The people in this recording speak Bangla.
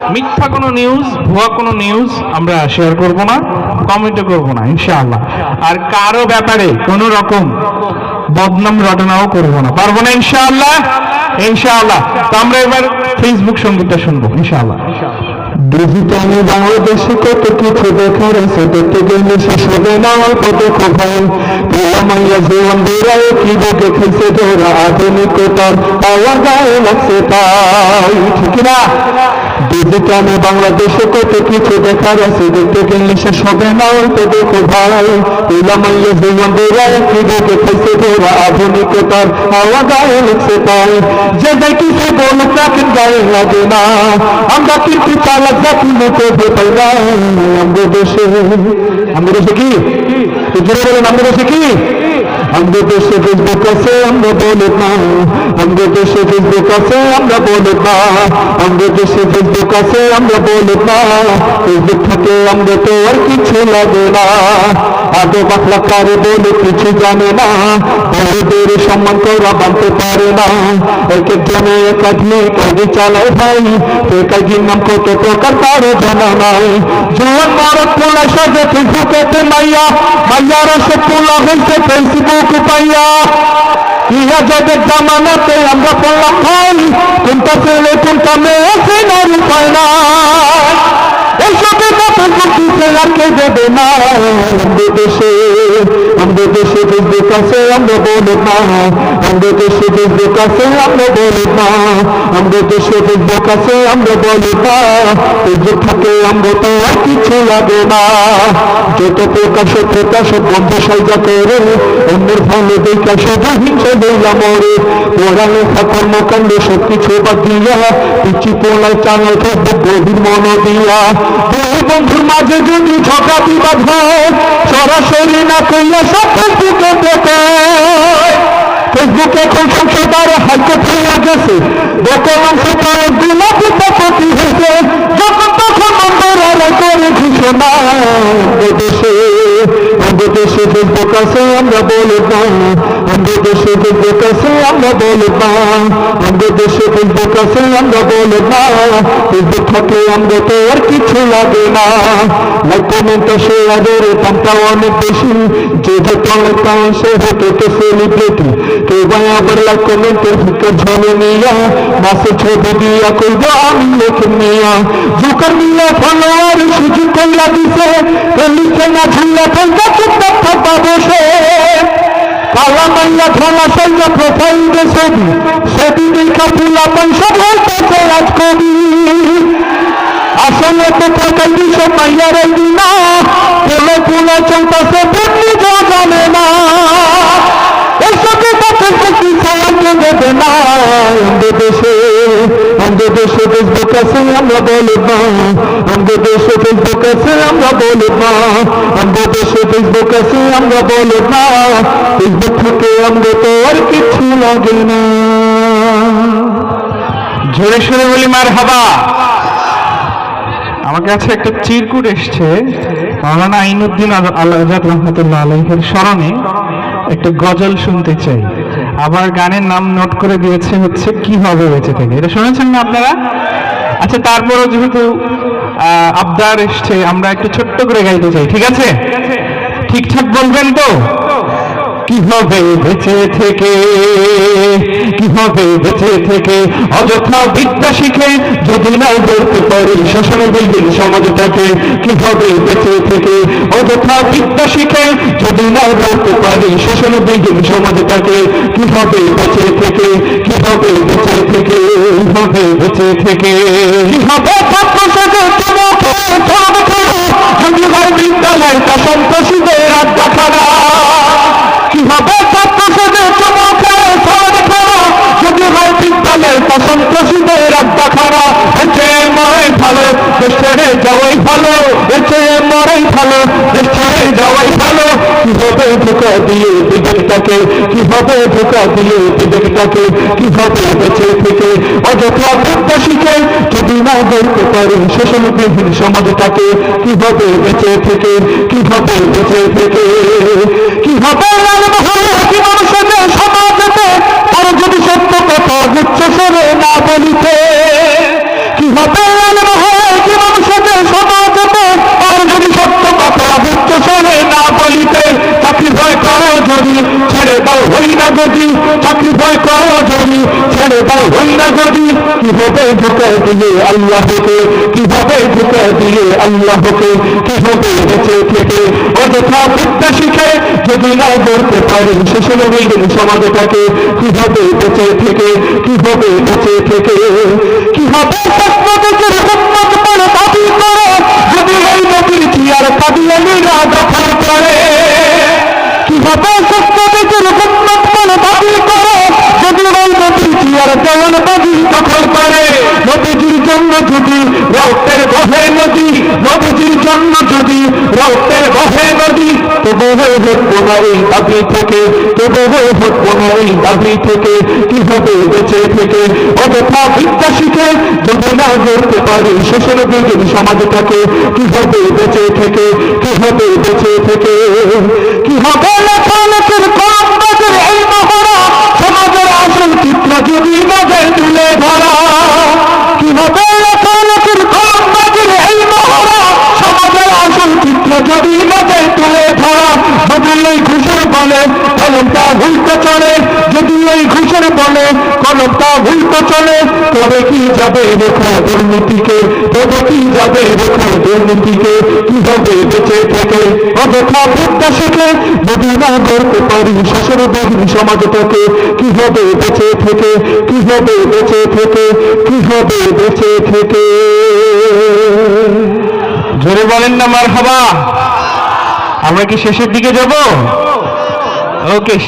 মিথ্যা কোনো নিউজ ভুয়া কোনো নিউজ আমরা শেয়ার করব না কমেন্টও করব না, ইনশাআল্লাহ। আর কারও ব্যাপারে কোনো রকম বদনাম, রটনাও করব না। পারব না, ইনশাআল্লাহ? ইনশাআল্লাহ। তো আমরা এবার ফেসবুক সঙ্গীতটা শুনব, ইনশাআল্লাহ। ডিজিটালি বাংলাদেশে কত কিছু দেখার আছে দেখতে গেলে শেষ হবে না, অল্প দেখো ভাই মাইয়া জীবন বেড়ায় কি দেখে খেলছে তোরা? আধুনিকতার পাওয়া গায়ে লাগছে তাই। ঠিক না ডিজিটালি বাংলাদেশে কত কিছু দেখার আছে দেখতে গেলে শেষ হবে না অল্প দেখো ভাই মাইয়া জীবন বেড়ায় কি দেখে খেলছে তোরা আধুনিকতার পাওয়া গায়ে তাই যে দেখি সে না কিন্তু গায়ে লাগে না, আমরা কিন্তু চালাক জাতি মতো পাই না আমাদের দেশে আমাদের দেশে কি? বলেন, আমাদের দেশে কি? আমাদের দেশে ফেসবুক আছে, আমরা বলে না আমাদের দেশে ফেসবুক আছে, আমরা বলে না আমাদের দেশে ফেসবুক আছে, আমরা বলে না ফেসবুক থেকে আমরা তো আর কিছু লাগে না। আগে বাকলা কারে বলে কিছু জানে না। বড়দের সম্মান করা বানতে পারে না। এক একজনে একাধিক কাজে চালায় ভাই। একাধিক নাম কত প্রকার তার জানা নাই। জোয়ান মারত পোলা সাজে ফেসবুকেতে মাইয়া। মাইয়ারা সে পোলা হয়েছে ফেসবুক পাইয়া। ইহা যাদের জামানাতে আমরা পড়লাম ভাই কোনটা ছেলে, কোনটা মেয়ে, সে নারী পায় না। না আমাদের দেশে আমাদের দেশে ফেসবুক আছে আমরা বলে না আমাদের দেশে ফেসবুক আছে আমরা বলে না আমাদের দেশে ফেসবুক আছে আমরা বলে না ফেসবুক থাকে আমরা তো আর কিছু লাগে না। যত প্রকাশ প্রকাশ বন্ধ সাজা করে অন্যের ভালো দেখা শুধু হিংসা দিলাম মরে। পড়ালেখা কর্মকাণ্ড সব কিছু বাদ দিয়া পিচি পোলায় চালায় ফেসবুক গভীর মন দিয়া। বন্ধুর মাঝে যদি ঝগড়া বিবাদ হয়, সরাসরি না কইয়া সব ফেসবুকে দেখায় ফেসবুকে কৌশল সংসদার হাইকোর্ট হয়ে গেছে বর্তমান প্রায় দিলাপিতা ক্ষতি হয়েছে যখন তখন আমরা করে ঘোষণা দেশে। দেশে আছে আমরা বলে না আমাদের দেশে ফেসবুক আছে আমরা বলে না আমাদের দেশে ফেসবুক আছে আমরা বলে না ফেসবুক থাকলে আমরা তো আর কিছু লাগে না। লাইক কমেন্ট শেয়ারের দামটা অনেক বেশি, যে লেখা সে হতো তো সেলিব্রিটি কেউ বা আবার লাইক কমেন্টের ঝলে নিয়া, মাসে ছবি দিয়া কইব, আমি লেখে নিয়া। জুকার নিয়া ফলোয়ার সুযোগ দিছে না ফেলবা থাকবা বসে কালা মাইয়া ধলা সাইয়া প্রোফাইল ছবি ছবি দেখা পুলা পয়সা বলতেছে আজ কবি আসলে তো টাকা দিছে মাইয়ার দিনা পোলে পোলে চলতেছে বুদ্ধি যা জানে না। এসবে কথা কি দেবে না। দেশে আমাদের দেশে আছে, আমরা আমরা তো আর কিছু লাগে না। জোরে সুরে বলি মার হাবা আমার কাছে একটা চিরকুট এসছে, মাওলানা আইনুদ্দিন আজাদ রহমতুল্লাহ আলহের স্মরণে। একটা গজল শুনতে চাই। আবার গানের নাম নোট করে দিয়েছে হচ্ছে, কি হবে বেঁচে থেকে? এটা শুনেছেন না আপনারা? আচ্ছা তারপরও যেহেতু আবদার এসছে, আমরা একটু ছোট্ট করে গাইতে চাই, ঠিক আছে? ঠিকঠাক বলবেন তো? কি হবে বেঁচে থেকে কি হবে বেঁচে থেকে? অযথা বিদ্যা শিখে যদি না বলতে পারি শোষণ বিলবিল সমাজটাকে কি হবে বেঁচে থেকে? অযথা বিদ্যা শিখে যদি না বলতে পারি শোষণ বিলবিল সমাজটাকে কি হবে বেঁচে থেকে? কি হবে বেঁচে থেকে? কি হবে বেঁচে থেকে? কি হবে ছাত্র বিদ্যালয় তা সন্ত্রাসীদের ছেড়ে যাওয়াই ভালো এতে মরে ভালো দেশ ছেড়ে যাওয়াই ভালো। কি হবে ধোকা দিয়ে বিবেকটাকে কি হবে ধোকা দিয়ে বিবেকটাকে কি হবে বেঁচে থেকে অযথা শিখে যদি না ধরতে পারে শোষণবিহীন সমাজটাকে কি হবে বেঁচে থেকে কি হবে বেঁচে থেকে? কি হবে আলম হয়ে কি মানুষের সমাজেতে তার যদি সত্য কথা উচ্চ চাকরি ভয় করো যদি ছেড়ে দাও হইনা গদি কীভাবে ঢুকে দিয়ে আল্লাহকে, কীভাবে ঢুকে দিয়ে আল্লাহকে, কীভাবে বেঁচে থেকে অযথা বিদ্যা শিখে যদি না করতে পারি শেষে নবীন সমাজটাকে কীভাবে বেঁচে থেকে, কীভাবে বেঁচে থেকে? কীভাবে যদি এই নবীর চেয়ার কাদিয়ানিরা দখল করে দেওয়ান দখল করে। নদীজির জন্য যদি রক্তের বহে নদী নদীজির জন্য যদি রক্তের বহে নদী, তবু হতো না এই দাবি থেকে, তবু হতো না এই দাবি থেকে। কীভাবে বেঁচে থেকে? অযথা বিদ্যা শিখে যদি না করতে পারি, শোষণ বিহীন সমাজটাকে কীভাবে বেঁচে থেকে? কীভাবে বেঁচে থেকে? কীভাবে লেখালেখির ভুলতে চলে, যদি এই ঘুষের বলে, কলমটা ভুলতে চলে, তবে কি যাবে রেখা দুর্নীতিকে? তবে কি যাবে রেখা দুর্নীতিকে? কীভাবে বেঁচে থেকে? অযথা বিদ্যা শিখে যদি না করতে পারি শাসন বিহীন সমাজটাকে কীভাবে বেঁচে থেকে? কীভাবে বেঁচে থেকে? কীভাবে বেঁচে থেকে? জোরে বলেন না মার আমরা কি শেষের দিকে যাব? ওকে